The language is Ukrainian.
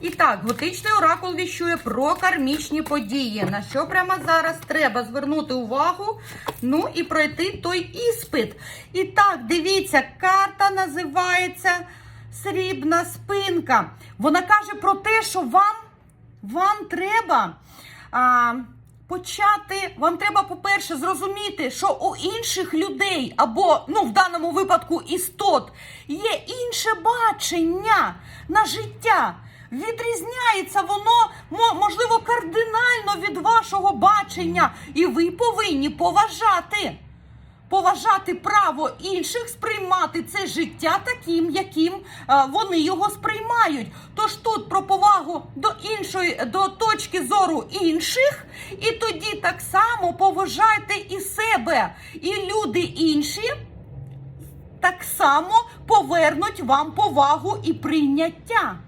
І так, готичний оракул віщує про кармічні події. На що прямо зараз треба звернути увагу, ну і пройти той іспит. І так, дивіться, карта називається Срібна спинка. Вона каже про те, що вам, вам треба. А, Почати, вам треба, по-перше, зрозуміти, що у інших людей, або, ну, в даному випадку, істот, є інше бачення на життя. Відрізняється воно, можливо, кардинально від вашого бачення, і ви повинні поважати. Поважати право інших сприймати це життя таким, яким е, вони його сприймають. Тож тут про повагу до іншої, до точки зору інших, і тоді так само поважайте і себе. І люди інші так само повернуть вам повагу і прийняття.